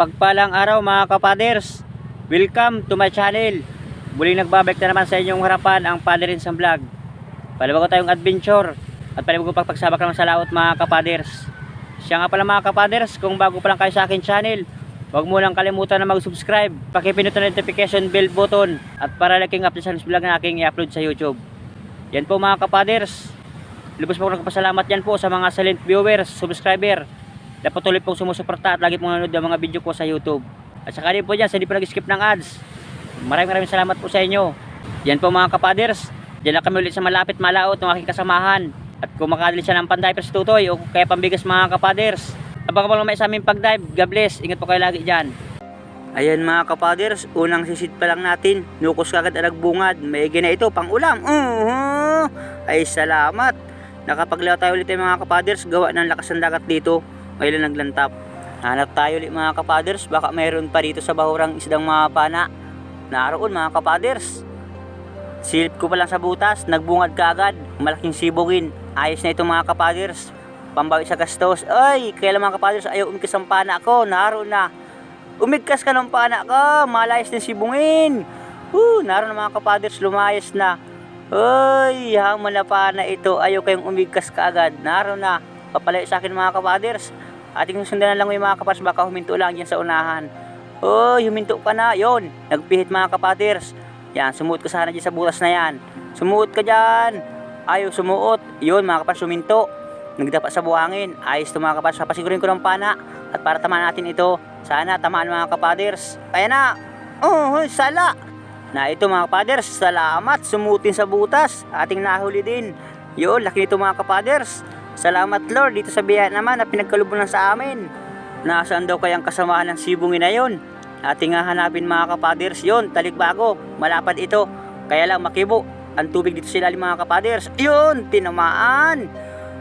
mapagpalang araw mga kapaders. Welcome to my channel. Muling nagbabalik na naman sa inyong harapan ang Paderin sa Vlog. Palabago tayong adventure at palabago pagpagsabak naman sa laot mga kapaders. Siya nga pala mga kapaders, kung bago pa lang kayo sa akin channel, huwag mo lang kalimutan na mag-subscribe, pakipindot ang notification bell button at para laking update sa vlog na aking i-upload sa YouTube. Yan po mga kapaders. Lubos po ako nagpasalamat yan po sa mga silent viewers, subscriber, na patuloy pong sumusuporta at lagi pong nanonood ng mga video ko sa YouTube. At saka din po dyan, sa hindi po nag-skip ng ads. Maraming maraming salamat po sa inyo. Yan po mga kapaders. Diyan na kami ulit sa malapit malaot ng aking kasamahan. At kung makadali siya ng pandiver sa tutoy o kaya pambigas mga kapaders. Abang abang may sa aming pagdive. God bless. Ingat po kayo lagi dyan. Ayan mga kapaders, unang sisid pa lang natin. Nukos kagad ang nagbungad. May na ito, pang ulam. Uh Ay salamat. Nakapaglaw tayo ulit tayo mga kapaders. Gawa ng lakas ng dagat dito. Ngayon naglantap. Hanap tayo ulit mga kapaders. Baka mayroon pa dito sa bahurang isdang mga pana. Naroon mga kapaders. Silip ko pa lang sa butas. Nagbungad ka agad. Malaking sibugin. Ayos na ito mga kapaders. Pambawi sa gastos. Ay, kaya lang mga kapaders, ayaw umigkas ang pana ko. Naroon na. Umigkas ka ng pana ka. Malayas na sibungin. Uh, naroon na mga kapaders. Lumayas na. Ay, haman na pana ito. Ayaw kayong umigkas ka agad. Naroon na. Papalayo sa akin mga kapaders. Ating sundan na lang yung mga kapaders. Baka huminto lang dyan sa unahan. Uy, huminto ka na. Yon, nagpihit mga kapaders. Yan, sumuot ka sana dyan sa butas na yan. Sumuot ka dyan. Ayaw sumuot. Yon, mga kapaders, huminto. Nagdapa sa buhangin. Ayos to mga kapaders. Papasigurin ko ng pana. At para tamaan natin ito. Sana tamaan mga kapaders. Kaya na. Oh, sala. Na ito mga kapaders, salamat. Sumutin sa butas. Ating nahuli din. Yon, laki nito mga kapaders. Salamat Lord dito sa biyaya naman na pinagkalubunan sa amin. Nasaan daw kayang kasamahan ng sibungin na yon? Ating nga hanapin mga kapaders yon, talikbago, malapad ito. Kaya lang makibo, ang tubig dito sa ilalim mga kapaders. Yun, tinamaan.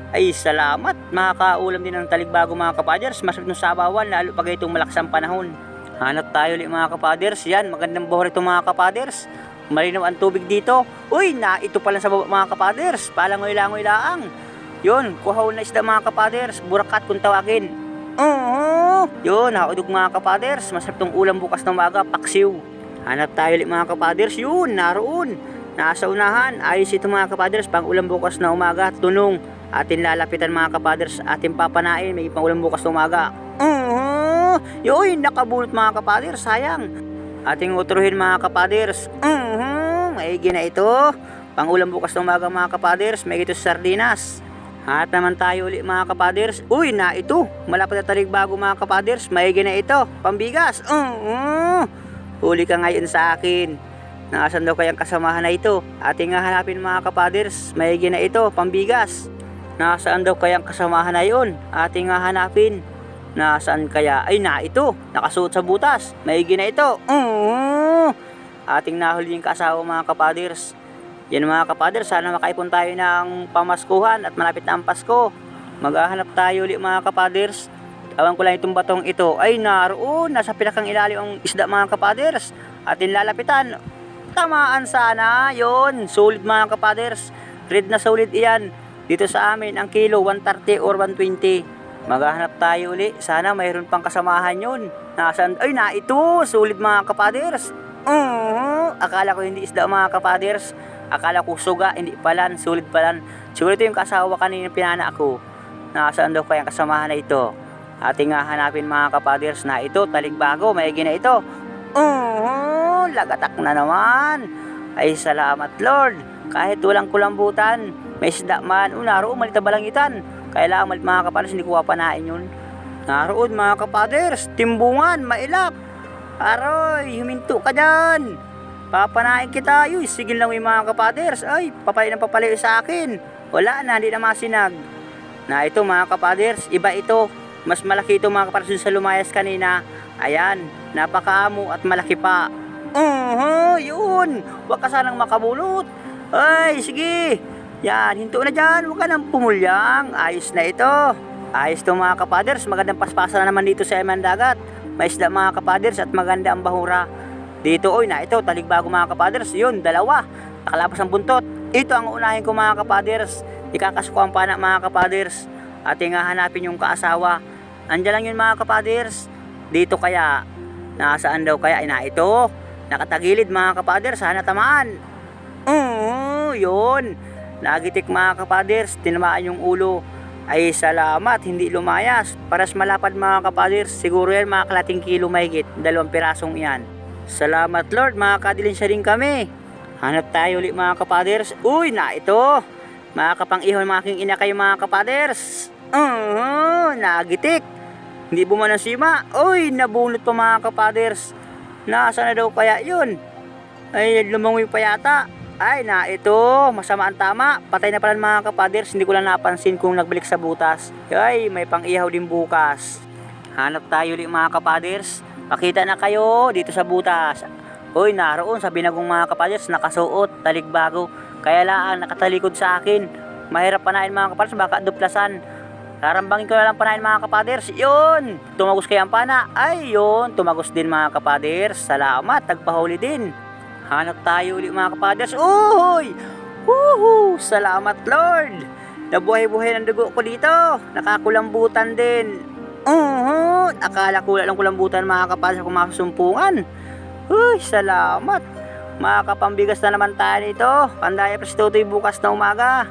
Ay salamat, makakaulam din ng talikbago mga kapaders. Masarap ng sabawan, lalo pag itong malakas ang panahon. Hanap tayo ulit mga kapaders. Yan, magandang buhor ito mga kapaders. Malinaw ang tubig dito. Uy, na ito pala sa baba mga kapaders. Palangoy-langoy laang. Yun, kuhaw na isda mga kapaders. Burakat kung tawagin. Oo. Yun, haudog mga kapaders. Masarap tong ulam bukas ng umaga. Paksiw. Hanap tayo ulit mga kapaders. Yun, naroon. Nasa unahan. Ayos ito mga kapaders. Pang ulam bukas na umaga. Tunong. Atin lalapitan mga kapaders. Atin papanain. May pang ulam bukas na umaga. Oo. Yun, nakabunot mga kapaders. Sayang. Ating utruhin mga kapaders. Oo. Maigi na ito. Pang ulam bukas ng umaga mga kapaders. May ito sa sardinas. At naman tayo ulit mga kapaders. Uy, na ito. Malapit na talig bago mga kapaders. Maigi na ito. Pambigas. Uh, Huli ka ngayon sa akin. Nasaan daw kayang kasamahan na ito? Ating nga hanapin mga kapaders. Maigi na ito. Pambigas. Nasaan daw kayang kasamahan na yun? Ating nga hanapin. Nasaan kaya? Ay na ito. Nakasuot sa butas. Maigi na ito. Uh, Ating nahuli yung kasawa mga kapaders. Yan mga kapader, sana makaipon tayo ng pamaskuhan at malapit na ang Pasko. Maghahanap tayo ulit mga kapaders. Awan ko lang itong batong ito. Ay naroon, nasa pinakang ilalim ang isda mga kapaders. Atin lalapitan. Tamaan sana. Yon, sulit mga kapaders. Red na solid iyan. Dito sa amin, ang kilo 130 or 120. Maghahanap tayo uli. Sana mayroon pang kasamahan yun. Nasaan? Ay na ito, sulit mga kapaders. Uh, akala ko hindi isda mga kapaders. Akala ko suga, hindi palan, sulit palan. Siguro ito yung kasawa kanina pinana ako. Nasaan daw kayang kasamahan na ito? Ating nga hanapin mga kapaders na ito, taligbago, may na ito. Uh, lagatak na naman. Ay salamat Lord. Kahit walang kulambutan, may isda man. O naroon, malita balangitan. Kailangan malit mga kapaders, hindi ko papanain yun. Naroon mga kapaders, timbungan, mailap. Aroy, huminto ka dyan. Papanain kita, yuy, sigil lang yung mga kapaders. Ay, papalay ng papalay sa akin. Wala na, hindi na masinag. Na ito mga kapaders, iba ito. Mas malaki ito mga kapaders sa lumayas kanina. Ayan, napakaamo at malaki pa. Uh, yun. Huwag ka sanang makabulot. Ay, sige. Yan, hinto na dyan. Huwag ka nang pumulyang. Ayos na ito. Ayos to mga kapaders. Magandang paspasan na naman dito sa Eman Dagat. May isda mga kapaders at maganda ang bahura. Dito, oy na ito, taligbago mga kapaders. Yun, dalawa. Nakalabas ang buntot. Ito ang unahin ko mga kapaders. Ikakasukuan pa na mga kapaders. Ating nga hanapin yung kaasawa. Andiyan lang yun mga kapaders. Dito kaya, Nasaan daw kaya? Ay na ito. Nakatagilid mga kapader. Sana tamaan. Oo, yun. Nagitik mga kapaders. Tinamaan yung ulo. Ay salamat, hindi lumayas. Paras malapad mga kapaders. Siguro yan mga kalating kilo mahigit. Dalawang pirasong yan. Salamat Lord, mga kadilinsya rin kami. Hanap tayo ulit mga kapaders. Uy, na ito. Mga kapang-ihon mga aking ina kayo mga kapaders. Oo, nagitik. Hindi buman ang sima. Uy, nabunot pa mga kapaders. Nasa na daw kaya yun? Ay, lumangoy pa yata. Ay, na ito. Masama ang tama. Patay na pala mga kapaders. Hindi ko lang napansin kung nagbalik sa butas. Ay, may pang-ihaw din bukas. Hanap tayo ulit mga kapaders. Pakita na kayo dito sa butas. Uy, naroon sa binagong mga kapaders. Nakasuot, taligbago. Kaya lang, nakatalikod sa akin. Mahirap panain mga kapaders. Baka duplasan. Rarambangin ko na lang panain mga kapaders. Yun! Tumagos kaya ang pana. Ay, yun. Tumagos din mga kapaders. Salamat. Tagpahuli din. Hanap tayo ulit mga kapaders. Uy! Woohoo! Salamat Lord! Nabuhay-buhay ng dugo ko dito. Nakakulambutan din. Uh Akala ko lang kulambutan mga kapaders kung makasumpungan. Uy, salamat. Makakapambigas na naman tayo nito. Pandaya pa si Tutoy bukas na umaga.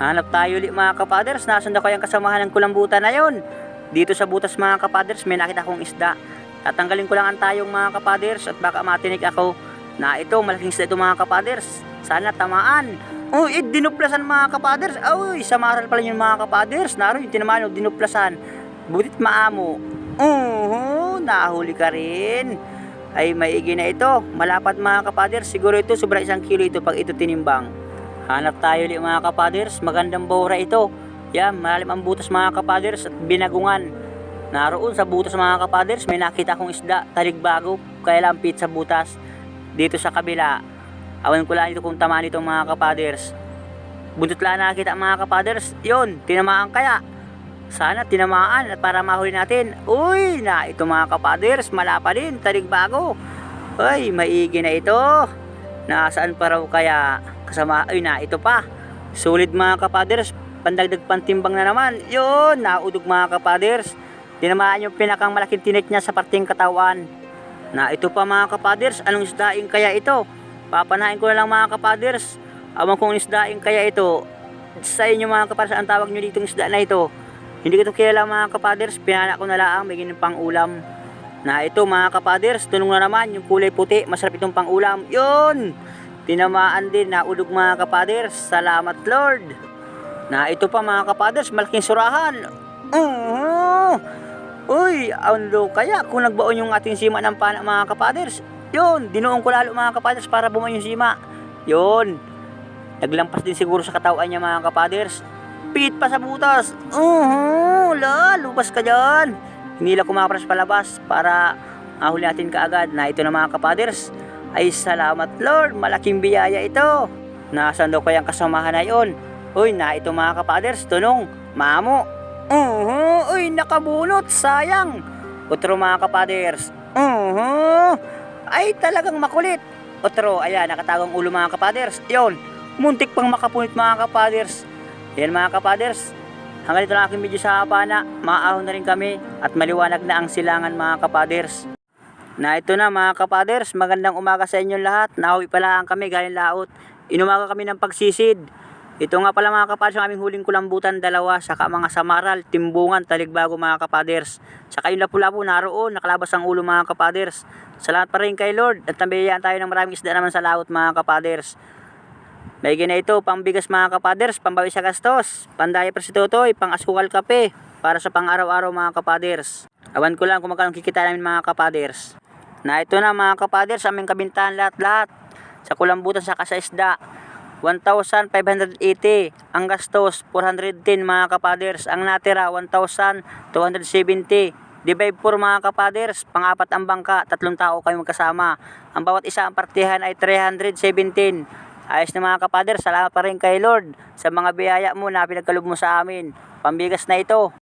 Hanap tayo ulit mga kapaders. Nasaan na kayang kasamahan ng kulambutan na yon? Dito sa butas mga kapaders may nakita akong isda. Tatanggalin ko lang ang tayong mga kapaders at baka matinik ako na ito malaking isda ito mga kapaders. Sana tamaan. Oh, eh, dinuplasan mga kapaders. Uy, samaral pala yung mga kapaders. Naroon yung tinamaan yung dinuplasan. Butit maamo. Oo, nahuli ka rin. Ay, maigi na ito. Malapad mga kapaders. Siguro ito, sobra isang kilo ito pag ito tinimbang. Hanap tayo ulit mga kapaders. Magandang bora ito. Yan, malalim ang butas mga kapaders at binagungan. Naroon sa butas mga kapaders, may nakita akong isda, taligbago, kaya lampit sa butas. Dito sa kabila, awan ko lang ito kung tamaan itong mga kapaders. Buntot lang nakita mga kapaders, yun, tinamaan kaya. Sana tinamaan at para mahuli natin. Uy, na ito mga kapaders, malapa din, taligbago. Ay, maigi na ito. Nasaan pa raw kaya kasama, ay na, ito pa. Sulit mga kapaders, pandagdag pantimbang na naman. Yun, naudog mga kapaders. Tinamaan yung pinakang malaking tinik niya sa parting katawan. Na ito pa mga kapaders, anong isdaing kaya ito? Papanain ko na lang mga kapaders. Awan kong isdaing kaya ito. Sa inyo mga kapaders, ang tawag nyo ditong isda na ito. Hindi ko ito kilala mga kapaders, pinana ko na lang, may ganun pang ulam. Na ito mga kapaders, tunong na naman, yung kulay puti, masarap itong pang ulam. Yun! Tinamaan din, naulog mga kapaders. Salamat Lord! Na ito pa mga kapaders, malaking surahan. Uh Uy, ano kaya kung nagbaon yung ating sima ng pana mga kapaders? Yun, dinuong ko lalo mga kapaders para bumuon yung sima. Yun, naglampas din siguro sa katawan niya mga kapaders. Pigit pa sa butas. Uh la, lubas ka dyan. Hindi lang kumapras palabas para mahuli natin kaagad na ito na mga kapaders. Ay salamat Lord, malaking biyaya ito. Nasaan daw kayang kasamahan na yun? Uy, na ito mga kapaders, tunong, mamo. Uh uy, nakabunot, sayang. Otro mga kapaders. uh Ay, talagang makulit. Otro, ayan, nakatagong ulo mga kapaders. Yun, muntik pang makapunit mga kapaders. Yan mga kapaders. Hanggang dito lang aking video sa hapana. Maahon na rin kami at maliwanag na ang silangan mga kapaders. Na ito na mga kapaders, magandang umaga sa inyong lahat. Nauwi pala ang kami galing laot. Inumaga kami ng pagsisid. Ito nga pala mga kapaders, ang aming huling kulambutan dalawa, saka mga samaral, timbungan, taligbago mga kapaders. Saka yung lapu-lapu naroon, nakalabas ang ulo mga kapaders. Salamat pa rin kay Lord at nabiyayaan tayo ng maraming isda naman sa laot mga kapaders. May na ito, pambigas mga kapaders, pambawi sa gastos, pandaya pa si Totoy, pang asukal kape, para sa pang araw-araw mga kapaders. Awan ko lang kung magkano kikita namin mga kapaders. Na ito na mga kapaders, aming kabintahan lahat-lahat. Sa kulambutan sa kasaisda, 1,580. Ang gastos, 410 mga kapaders. Ang natira, 1,270. Divide 4 mga kapaders, pang-apat ang bangka, tatlong tao kayo magkasama. Ang bawat isa ang partihan ay 317. Ayos na mga kapaders, salamat pa rin kay Lord sa mga biyaya mo na pinagkalob mo sa amin. Pambigas na ito.